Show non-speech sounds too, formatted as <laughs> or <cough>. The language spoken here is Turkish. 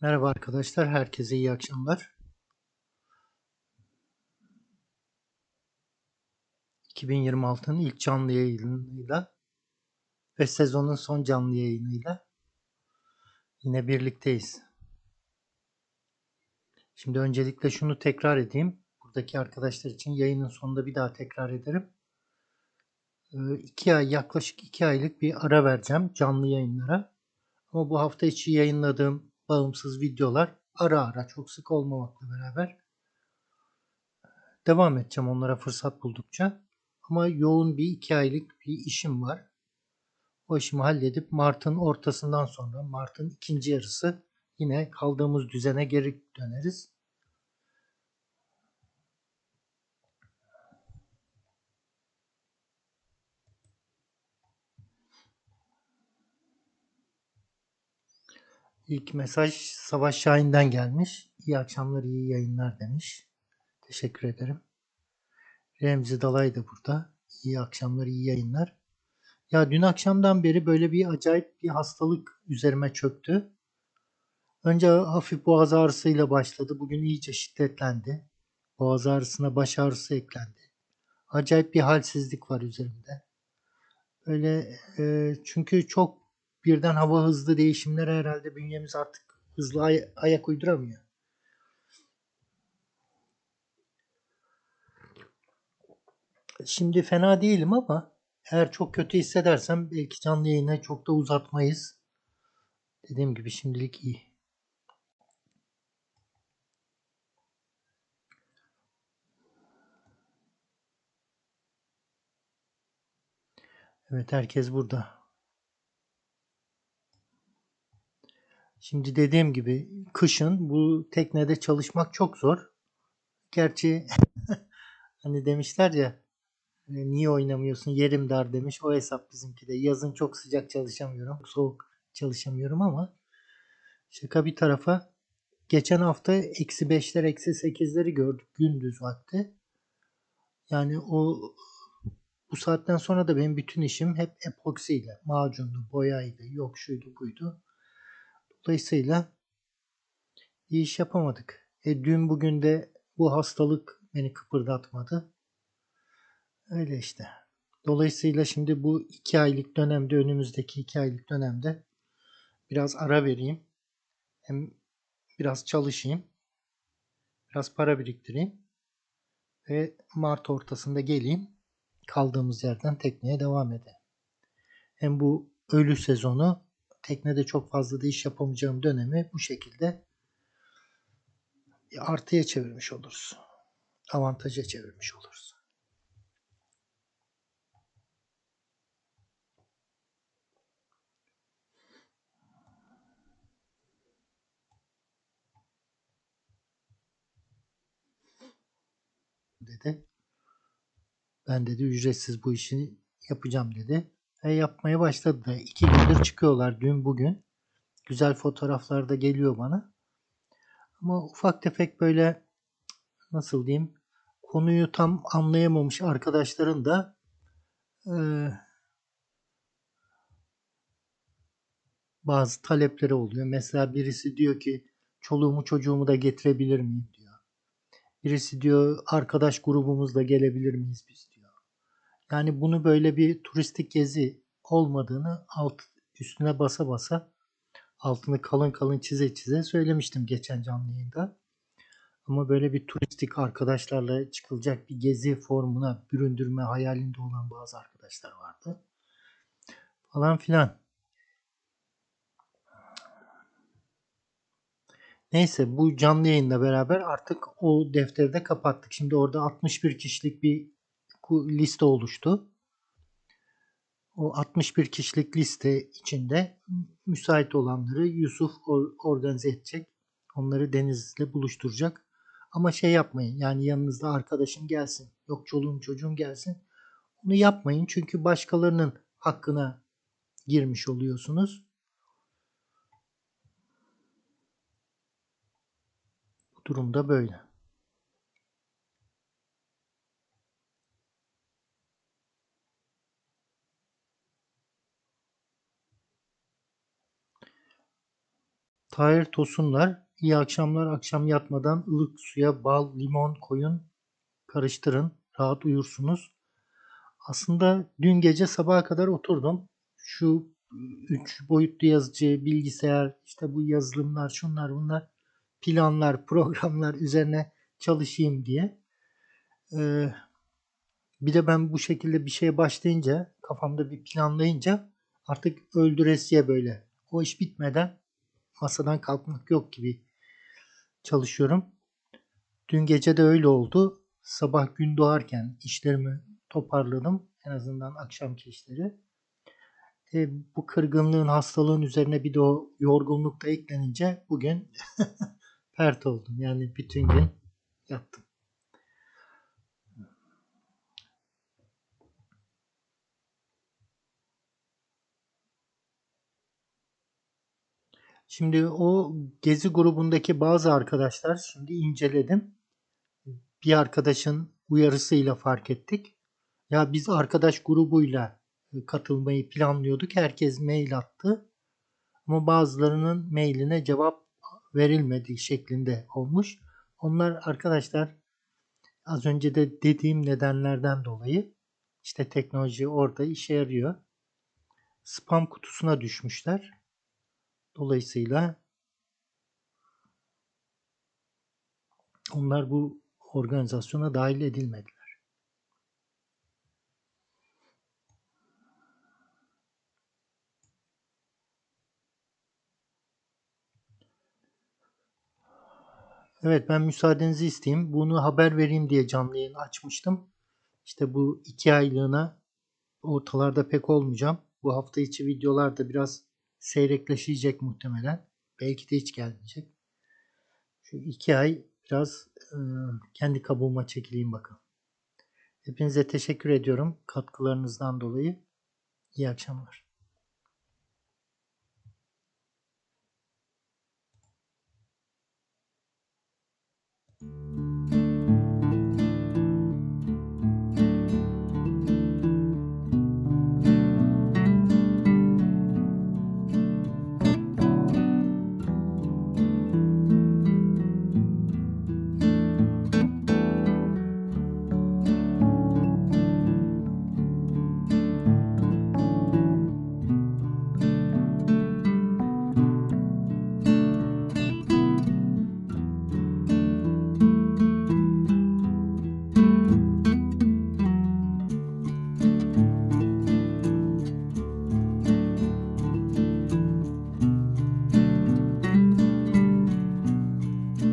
Merhaba arkadaşlar, herkese iyi akşamlar. 2026'nın ilk canlı yayınıyla ve sezonun son canlı yayınıyla yine birlikteyiz. Şimdi öncelikle şunu tekrar edeyim. Buradaki arkadaşlar için yayının sonunda bir daha tekrar ederim. Ee, iki ay, yaklaşık iki aylık bir ara vereceğim canlı yayınlara. Ama bu hafta içi yayınladığım bağımsız videolar ara ara çok sık olmamakla beraber devam edeceğim onlara fırsat buldukça. Ama yoğun bir iki aylık bir işim var. O işimi halledip Mart'ın ortasından sonra Mart'ın ikinci yarısı yine kaldığımız düzene geri döneriz. İlk mesaj Savaş Şahin'den gelmiş. İyi akşamlar, iyi yayınlar demiş. Teşekkür ederim. Remzi Dalay da burada. İyi akşamlar, iyi yayınlar. Ya dün akşamdan beri böyle bir acayip bir hastalık üzerime çöktü. Önce hafif boğaz ağrısıyla başladı. Bugün iyice şiddetlendi. Boğaz ağrısına baş ağrısı eklendi. Acayip bir halsizlik var üzerimde. Böyle e, çünkü çok birden hava hızlı değişimlere herhalde bünyemiz artık hızlı ay- ayak uyduramıyor. Şimdi fena değilim ama eğer çok kötü hissedersem belki canlı yayını çok da uzatmayız. Dediğim gibi şimdilik iyi. Evet herkes burada. Şimdi dediğim gibi kışın bu teknede çalışmak çok zor. Gerçi <laughs> hani demişler ya e, niye oynamıyorsun yerim dar demiş. O hesap bizimki de. Yazın çok sıcak çalışamıyorum. Soğuk çalışamıyorum ama şaka bir tarafa geçen hafta eksi 5'ler eksi 8'leri gördük gündüz vakti. Yani o bu saatten sonra da benim bütün işim hep epoksiyle, macundu, boyaydı, yok şuydu buydu. Dolayısıyla iyi iş yapamadık. E, dün bugün de bu hastalık beni kıpırdatmadı. Öyle işte. Dolayısıyla şimdi bu iki aylık dönemde, önümüzdeki iki aylık dönemde biraz ara vereyim. Hem biraz çalışayım. Biraz para biriktireyim. Ve Mart ortasında geleyim. Kaldığımız yerden tekneye devam edelim. Hem bu ölü sezonu teknede çok fazla da iş yapamayacağım dönemi bu şekilde artıya çevirmiş oluruz. Avantaja çevirmiş oluruz. dedi. Ben dedi ücretsiz bu işi yapacağım dedi. E yapmaya başladı iki gündür çıkıyorlar dün bugün. Güzel fotoğraflar da geliyor bana. Ama ufak tefek böyle nasıl diyeyim konuyu tam anlayamamış arkadaşların da e, bazı talepleri oluyor. Mesela birisi diyor ki çoluğumu çocuğumu da getirebilir miyim diyor. Birisi diyor arkadaş grubumuzla gelebilir miyiz biz diyor. Yani bunu böyle bir turistik gezi olmadığını alt üstüne basa basa altını kalın kalın çize çize söylemiştim geçen canlı yayında. Ama böyle bir turistik arkadaşlarla çıkılacak bir gezi formuna büründürme hayalinde olan bazı arkadaşlar vardı. Falan filan. Neyse bu canlı yayınla beraber artık o defteri de kapattık. Şimdi orada 61 kişilik bir liste oluştu. O 61 kişilik liste içinde müsait olanları Yusuf organize edecek. Onları Deniz'le buluşturacak. Ama şey yapmayın yani yanınızda arkadaşın gelsin. Yok çoluğum çocuğum gelsin. Onu yapmayın çünkü başkalarının hakkına girmiş oluyorsunuz. Bu durumda böyle. Tahir Tosunlar. İyi akşamlar. Akşam yatmadan ılık suya bal, limon koyun. Karıştırın. Rahat uyursunuz. Aslında dün gece sabaha kadar oturdum. Şu üç boyutlu yazıcı, bilgisayar, işte bu yazılımlar, şunlar bunlar, planlar, <laughs> programlar üzerine çalışayım diye. Ee, bir de ben bu şekilde bir şeye başlayınca, kafamda bir planlayınca artık öldüresiye böyle. O iş bitmeden masadan kalkmak yok gibi çalışıyorum. Dün gece de öyle oldu. Sabah gün doğarken işlerimi toparladım. En azından akşamki işleri. E, bu kırgınlığın, hastalığın üzerine bir de o yorgunluk da eklenince bugün <laughs> pert oldum. Yani bütün gün yattım. Şimdi o gezi grubundaki bazı arkadaşlar şimdi inceledim. Bir arkadaşın uyarısıyla fark ettik. Ya biz arkadaş grubuyla katılmayı planlıyorduk. Herkes mail attı. Ama bazılarının mailine cevap verilmediği şeklinde olmuş. Onlar arkadaşlar az önce de dediğim nedenlerden dolayı işte teknoloji orada işe yarıyor. Spam kutusuna düşmüşler. Dolayısıyla onlar bu organizasyona dahil edilmediler. Evet ben müsaadenizi isteyeyim. Bunu haber vereyim diye canlı yayın açmıştım. İşte bu iki aylığına ortalarda pek olmayacağım. Bu hafta içi videolar da biraz seyrekleşecek muhtemelen. Belki de hiç gelmeyecek. Şu iki ay biraz e, kendi kabuğuma çekileyim bakalım. Hepinize teşekkür ediyorum katkılarınızdan dolayı. İyi akşamlar.